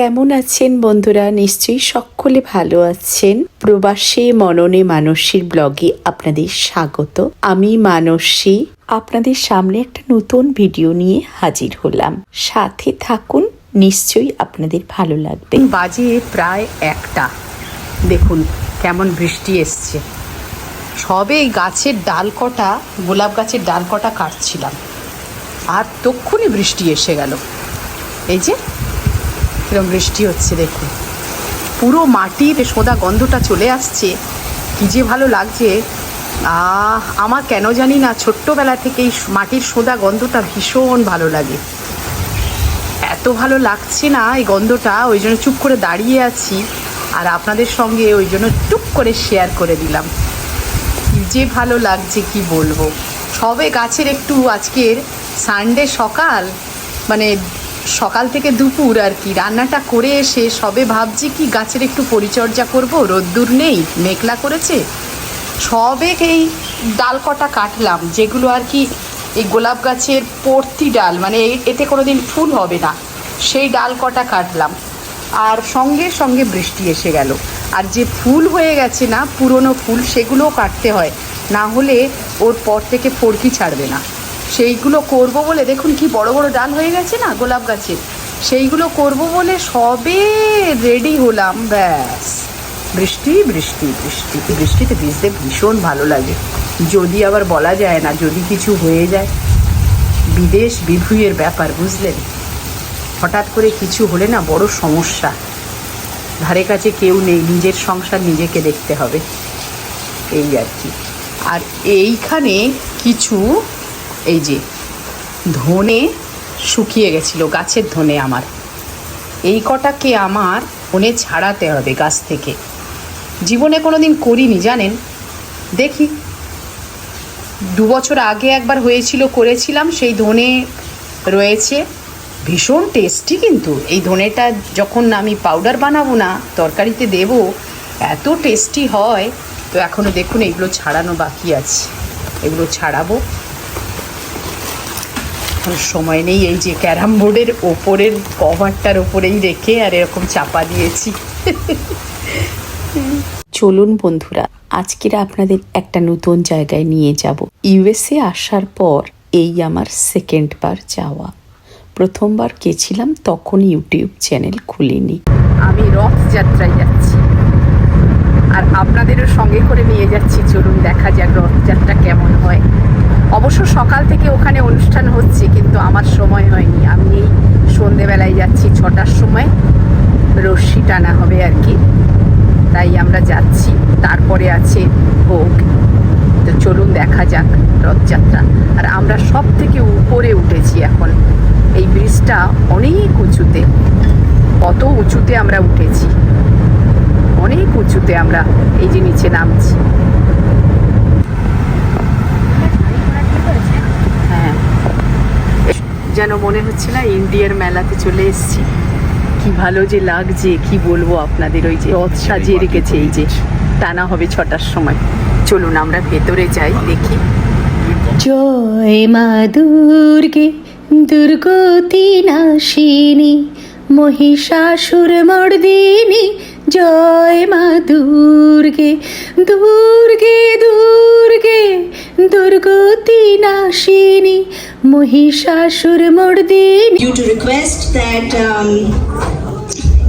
কেমন আছেন বন্ধুরা? নিশ্চয়ই সকলে ভালো আছেন। প্রবাসী মননে মানসীর ব্লগে আপনাদের স্বাগত। আমি মানসী। আপনাদের সামনে একটা নতুন ভিডিও নিয়ে হাজির হলাম। সাথে থাকুন, নিশ্চয়ই আপনাদের ভালো লাগবে। বাজে প্রায় একটা। দেখুন, কেমন বৃষ্টি এসছে। সবে এই গাছের ডাল কটা, গোলাপ গাছের ডাল কটা কাটছিলাম। আর তক্ষুনি বৃষ্টি এসে গেল। এই যে কিরম বৃষ্টি হচ্ছে, দেখুন। পুরো মাটির সোদা গন্ধটা চলে আসছে। কি যে ভালো লাগছে। আমার কেন জানি না, ছোট্টবেলা থেকেই মাটির সোদা গন্ধটা ভীষণ ভালো লাগে। এত ভালো লাগছে না এই গন্ধটা, ওই জন্য চুপ করে দাঁড়িয়ে আছি। আর আপনাদের সঙ্গে ওই জন্য টুক করে শেয়ার করে দিলাম। যে ভালো লাগছে, কি বলব। সবে গাছের একটু আজকের সানডে সকাল মানে সকাল থেকে দুপুর আর কি। রান্নাটা করে এসে সবে ভাবছি কি গাছের একটু পরিচর্যা করব, রোদ্দুর নেই, মেঘলা করেছে। সবে এই ডাল কটা কাটলাম, যেগুলো আর কি এই গোলাপ গাছের পড়তি ডাল মানে এতে কোনো দিন ফুল হবে না, সেই ডাল কটা কাটলাম। আর সঙ্গে সঙ্গে বৃষ্টি এসে গেল। আর যে ফুল হয়ে গেছে না, পুরনো ফুল, সেগুলোও কাটতে হয়, না হলে ওর পর থেকে ফড়কি ছাড়বে না। সেইগুলো করব বলে, দেখুন কি বড় বড় ডাল হয়ে গেছে না, গোলাপ গাছের। সেইগুলো করব বলে সবে রেডি হলাম, ব্যাস। বৃষ্টি বৃষ্টি বৃষ্টি। বৃষ্টিতে ভিজতে ভীষণ ভালো লাগে। যদি আবার বলা যায় না, যদি কিছু হয়ে যায়। বিদেশ বিভুইয়ের ব্যাপার, বুঝলেন? হঠাৎ করে কিছু হলে না বড় সমস্যা। ধারে কাছে কেউ নেই, নিজের সংসার নিজেকে দেখতে হবে। এই আর কি। আর এইখানে কিছু এই যে, ধনে শুকিয়ে গেছিল গাছের ধনে আমার। এই কটাকে আমার ধনে ছাড়াতে হবে গাছ থেকে। জীবনে কোনো দিন করিনি, জানেন? দেখি। দু বছর আগে একবার হয়েছিল, করেছিলাম, সেই ধনে রয়েছে। ভীষণ টেস্টি কিন্তু। এই ধনেটা যখন আমি পাউডার বানাবো না, তরকারিতে দেব, এত টেস্টি হয়। তো এখনও দেখুন এগুলো ছাড়ানো বাকি আছে। এগুলো ছাড়াবো। সময় নেই এই যে ক্যারাম বোর্ডের ওপরের কভারটার ওপরেই রেখে আর এরকম চাপা দিয়েছি। চলুন বন্ধুরা আজকের আপনাদের একটা নতুন জায়গায় নিয়ে যাব। ইউএসএ আসার পর এই আমার সেকেন্ড বার যাওয়া। প্রথমবার গেছিলাম তখন ইউটিউব চ্যানেল খুলিনি। আমি রথযাত্রায় যাচ্ছি। আর আপনাদেরও সঙ্গে করে নিয়ে যাচ্ছি। চলুন দেখা যাক রথযাত্রা কেমন হয়। অবশ্য সকাল থেকে ওখানে অনুষ্ঠান হচ্ছে, কিন্তু আমার সময় হয়নি। আমি এই সন্ধেবেলায় যাচ্ছি, ছটার সময় রশ্মি টানা হবে আর কি। তাই আমরা যাচ্ছি। তারপরে আছে ভোগ। তো চলুন দেখা যাক রথযাত্রা। আর আমরা সব থেকে উপরে উঠেছি এখন। এই ব্রিজটা অনেক উঁচুতে, কত উঁচুতে আমরা উঠেছি। অনেক উঁচুতে আমরা এই যে নিচে নামছি হ্যাঁ যেন মনে হচ্ছে না ইন্ডিয়ার মেলাতে চলে এসেছি। কি ভালো যে লাগছে কি বলব আপনাদের ওই যে রথ সাজিয়ে রেখেছে এই যে টানা হবে ছটার সময়। চলুন আমরা ভেতরে যাই দেখি। জয় মা দুর্গে দুর্গতি নাশিনী মহিষাসুর মর্দিনী জয় মা দুর্গে দুর্গে দুর্গে দুর্গতি নাশিনী Mahishasur Mardini you to request that um,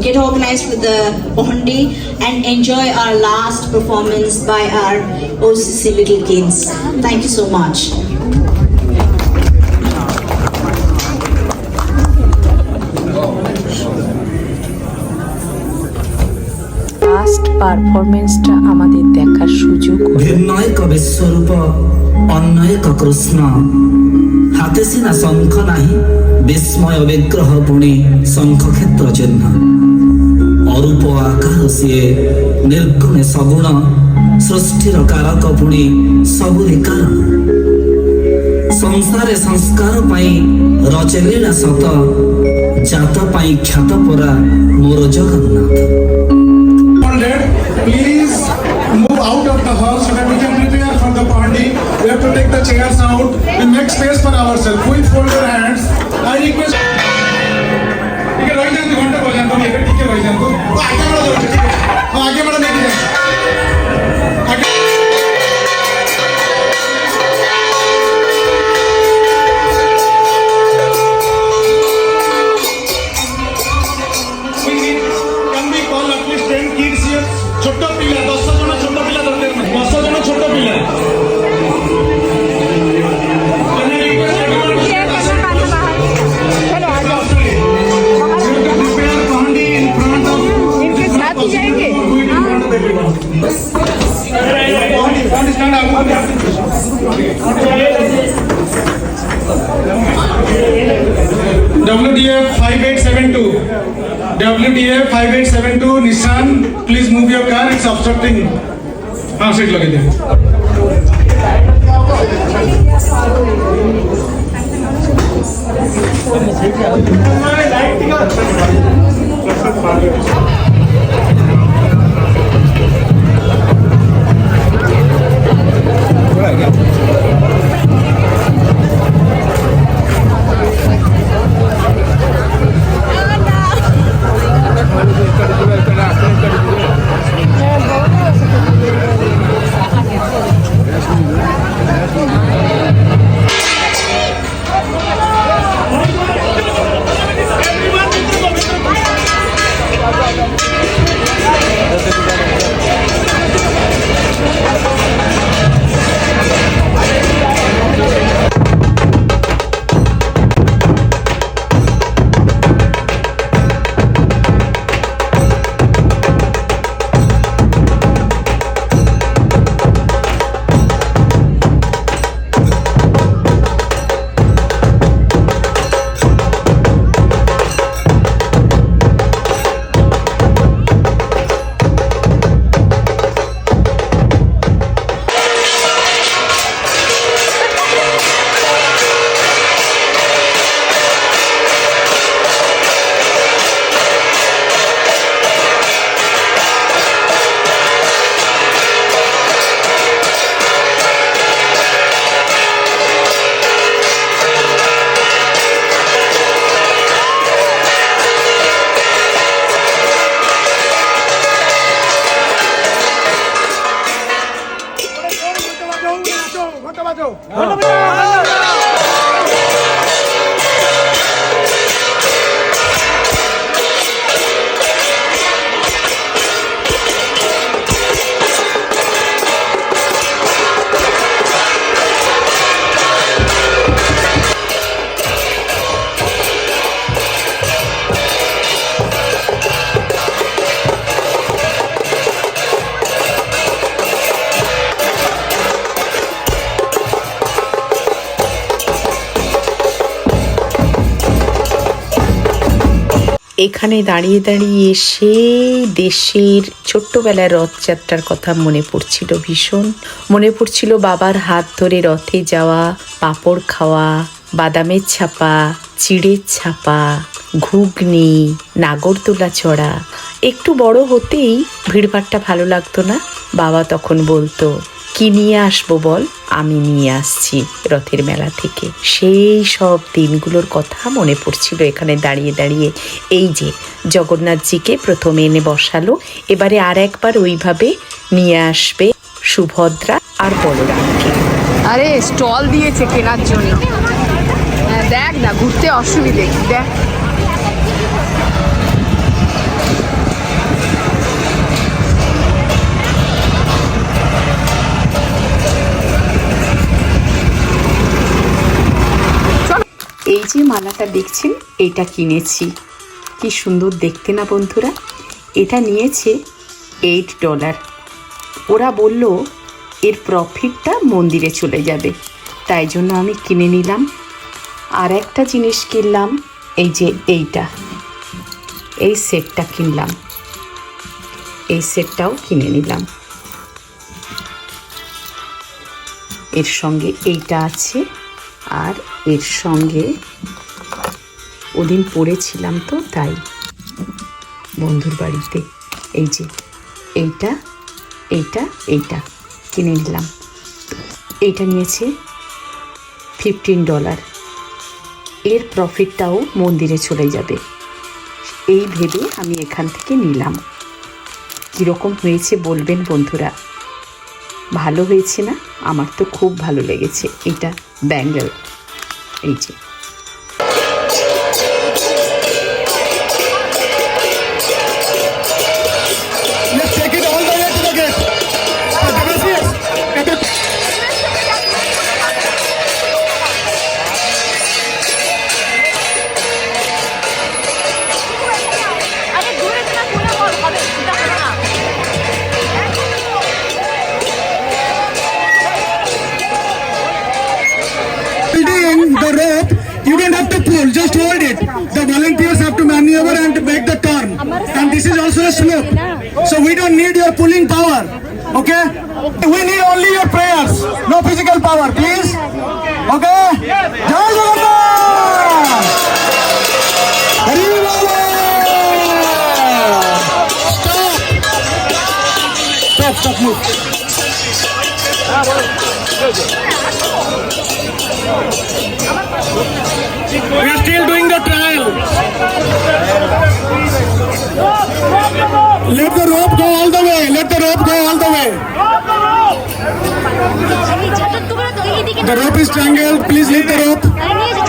get organized with the Bondi and enjoy our last performance by our OCC Little Kids. Thank you so much. পারফরমেন্সটা আমাদের দেখার সুযোগ হলো। ভিন্ন ଏକ ବିଶ୍ୱରୂପ ଅନ୍ୟ ଏକ କୃଷ୍ଣ ହାତେ ସିନା ଶଙ୍ଖ ନାହିଁ ବିସ୍ମୟ ବିଗ୍ରହ ପୁଣି ଶଙ୍ଖ କ୍ଷେତ୍ର ଚିହ୍ନ ଅରୂପ ଆକାର ସିଏ ନିର୍ଗୁଣେ ସଗୁଣ ସୃଷ୍ଟିର କାରକ ପୁଣି ସବୁରି କାରଣ ସଂସାରେ ସଂସ୍କାର ପାଇଁ ରଚଲୀଳା ସତ ଜାତ ପାଇଁ ଖ୍ୟାତ ପରା ମୋର Jagannath Hundred, please move out of the hall so that we can prepare for the party. We have to take the chairs out and make space for ourselves. Please fold your hands. I request. ठीक है रही जान घंटा बज जान तो ठीक है रही जान तो आगे बढ़ो ठीक है आगे आगे WDF 5872. Nissan, please move your car. It's obstructing. हाँ सीट लगे थे এখানে দাঁড়িয়ে দাঁড়িয়ে সেই দেশের ছোট্টবেলার রথযাত্রার কথা মনে পড়ছিল ভীষণ। মনে পড়ছিল বাবার হাত ধরে রথে যাওয়া, পাঁপড় খাওয়া, বাদামের ছাপা, চিড়ের ছাপা, ঘুগনি, নাগরদোলা চড়া। একটু বড় হতেই ভিড়ভাড়টা ভালো লাগতো না? বাবা তখন বলতো, কি নিয়ে আসব বল? আমি নিয়ে আসছি রথের মেলা থেকে। সেই সব দিনগুলোর কথা মনে পড়ছিল এখানে দাঁড়িয়ে দাঁড়িয়ে। এই যে জগন্নাথজিকে প্রথমে এনে বসালো এবারে আর একবার ওইভাবে নিয়ে আসবে সুভদ্রা আর বলরামকে। আরে স্টল দিয়েছে কেনার জন্য। হ্যাঁ, দেখ না ঘুরতে অসুবিধে দেখ। যে দেখছেন? এইটা কিনেছি। কি সুন্দর দেখতে না বন্ধুরা? এটা নিয়েছে এইট ডলার ওরা বলল, এর প্রফিটটা মন্দিরে চলে যাবে। তাই জন্য আমি কিনে নিলাম। আর একটা জিনিস কিনলাম, এই যে এইটা। এই সেটটা কিনলাম। এই সেটটাও কিনে নিলাম। এর সঙ্গে এইটা আছে, আর এর সঙ্গে ওদিন পড়েছিলাম তো, তাই। বন্ধুর বাড়িতে। এই যে, এইটা এইটা এইটা কিনে নিলাম। এইটা নিয়েছে ফিফটিন ডলার এর প্রফিটটাও মন্দিরে চলে যাবে। এই ভেবে আমি এখান থেকে নিলাম। কীরকম হয়েছে বলবেন বন্ধুরা? ভালো হয়েছে না? আমার তো খুব ভালো লেগেছে। এটা ব্যাঙ্গেল। এই যে। Maneuver and make the turn. And this is also a slope. So we don't need your pulling power. Okay? We need only your prayers. No physical power, please. Okay? Jai! Stop! Stop, stop, move. We are still doing the trial. Let the rope go all the way. Let the rope go all the way. The rope is strangled. Please leave the rope. আরে নিয়ে এসে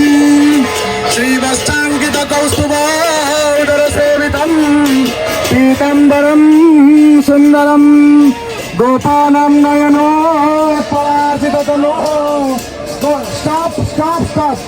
సప్రియం శ్రీవస్తాంకిత కౌస్తుభోదర సేవితం పీతాంబరం సుందరం Gopalam నయనో పరార్జితలో stop stop stop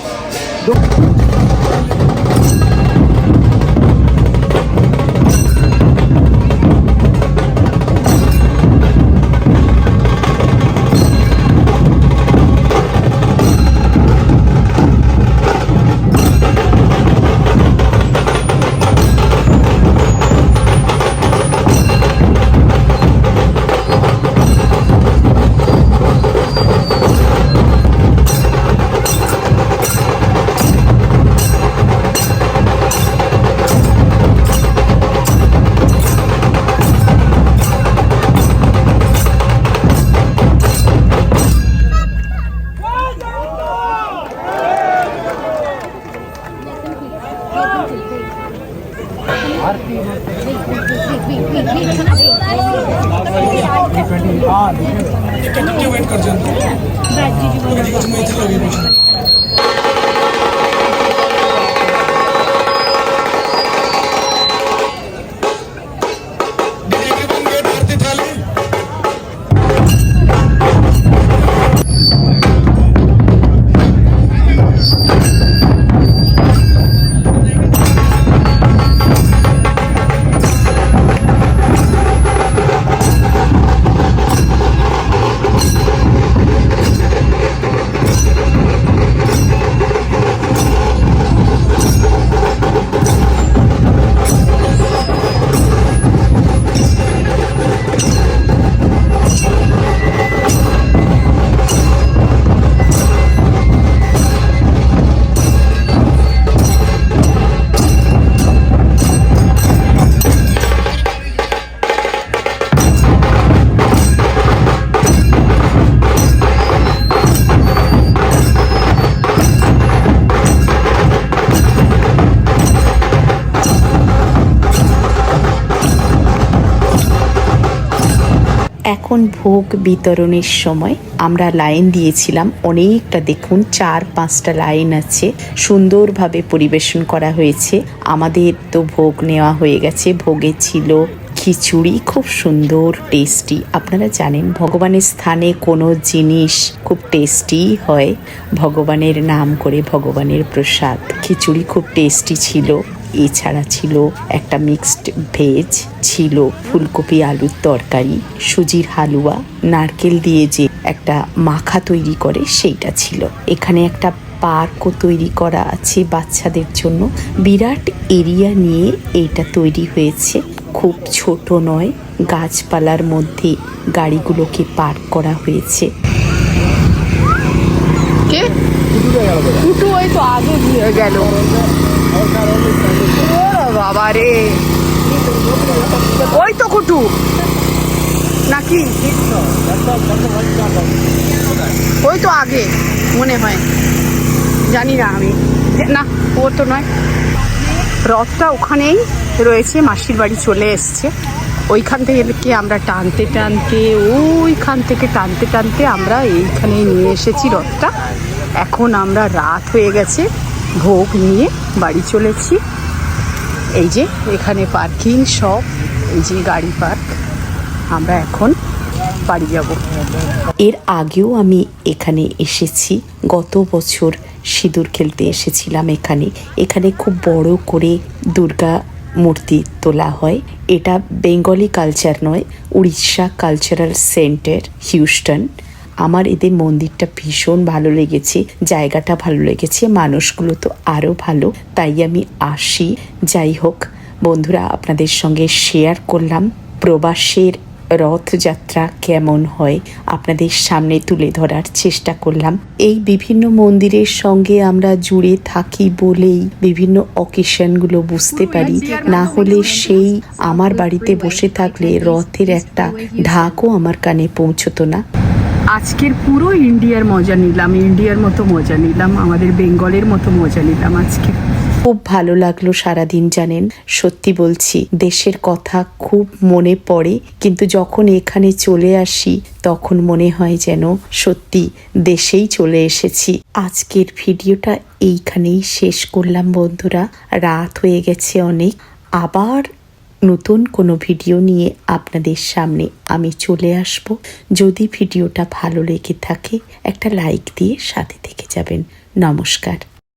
conductor wait कर जाते हैं जी कुछ मैं इधर लगे এখন ভোগ বিতরণের সময় আমরা লাইন দিয়েছিলাম। অনেকটা দেখুন, চার, পাঁচটা লাইন আছে। সুন্দরভাবে পরিবেশন করা হয়েছে। আমাদের তো ভোগ নেওয়া হয়ে গেছে। ভোগে ছিল খিচুড়ি, খুব সুন্দর টেস্টি আপনারা জানেন, ভগবানের স্থানে কোনো জিনিস খুব টেস্টি হয়। ভগবানের নাম করে ভগবানের প্রসাদ। খিচুড়ি খুব টেস্টি ছিল। এছাড়া ছিল একটা মিক্সড ভেজ ছিল ফুলকপি আলুর তরকারি, সুজির হালুয়া, নারকেল দিয়ে যে একটা মাখা তৈরি করে সেইটা ছিল। এখানে একটা পার্কও তৈরি করা আছে বাচ্চাদের জন্য। বিরাট এরিয়া নিয়ে এইটা তৈরি হয়েছে। খুব ছোট নয়, গাছপালার মধ্যে গাড়িগুলোকে পার্ক করা হয়েছে। কে? ওই তো আগে গেল। বাবা রে ওই তো কুটু। নাকি? ওই তো আগে, মনে হয়। জানি না আমি। না, ও তো নয়। রথটা ওখানেই রয়েছে, মাসির বাড়ি চলে এসছে। ওইখান থেকে আমরা টানতে টানতে, ওইখান থেকে টানতে টানতে আমরা এইখানে নিয়ে এসেছি রথটা। এখন আমরা রাত হয়ে গেছে। ভোগ নিয়ে বাড়ি চলেছি। এই যে এখানে পার্কিং সব, এই যে গাড়ি পার্ক। আমরা এখন বাড়ি যাব। এর আগেও আমি এখানে এসেছি। গত বছর সিঁদুর খেলতে এসেছিলাম এখানে। এখানে খুব বড় করে দুর্গা মূর্তি তোলা হয়। এটা বেঙ্গলি কালচার নয়, উড়িষ্যা কালচারাল সেন্টার, হিউস্টন। আমার এদের মন্দিরটা ভীষণ ভালো লেগেছে জায়গাটা ভালো লেগেছে মানুষগুলো তো আরও ভালো তাই আমি আসি। যাই হোক বন্ধুরা আপনাদের সঙ্গে শেয়ার করলাম। প্রবাসের রথযাত্রা কেমন হয় আপনাদের সামনে তুলে ধরার চেষ্টা করলাম। এই বিভিন্ন মন্দিরের সঙ্গে আমরা জুড়ে থাকি বলেই বিভিন্ন অকেশনগুলো বুঝতে পারি। না হলে সেই আমার বাড়িতে বসে থাকলে রথের একটা ঢাকও আমার কানে পৌঁছতো না। আজকের পুরো ইন্ডিয়ার মজা নিলাম, ইন্ডিয়ার মতো মজা নিলাম, আমাদের বেঙ্গলের মতো মজা নিলাম আজকে। খুব ভালো লাগল সারাদিন জানেন, সত্যি বলছি, দেশের কথা খুব মনে পড়ে, কিন্তু যখন এখানে চলে আসি, তখন মনে হয় যেন সত্যি দেশেই চলে এসেছি। আজকের ভিডিওটা এইখানেই শেষ করলাম বন্ধুরা, রাত হয়ে গেছে অনেক, আবার নতুন কোনো ভিডিও নিয়ে আপনাদের সামনে আমি চলে আসব। যদি ভিডিওটা ভালো লেগে থাকে, একটা লাইক দিয়ে সাথে থেকে যাবেন। নমস্কার।